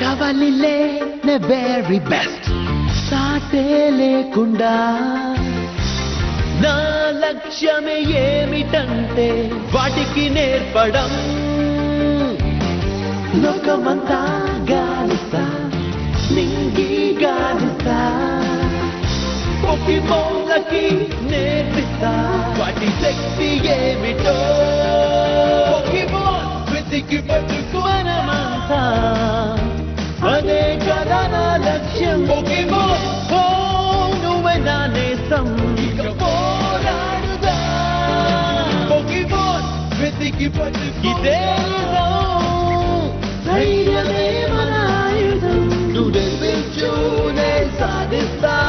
కావాలిలే నే very best Sathe లేకుండా నా లక్ష్యమే ఏమిటంటే వాటికి నేర్పడం. లోకమంతా గాలిస్తా నింగి గాలిస్తా. పొకిమోళ్ళకి నేర్పిస్తా వాటి శక్తి ఏమిటో. పొకిమోన్ వెతికి పట్టుకో. Pikachu. Pokémon. Que delusão Sairia de manaio Do desvento Nessa distância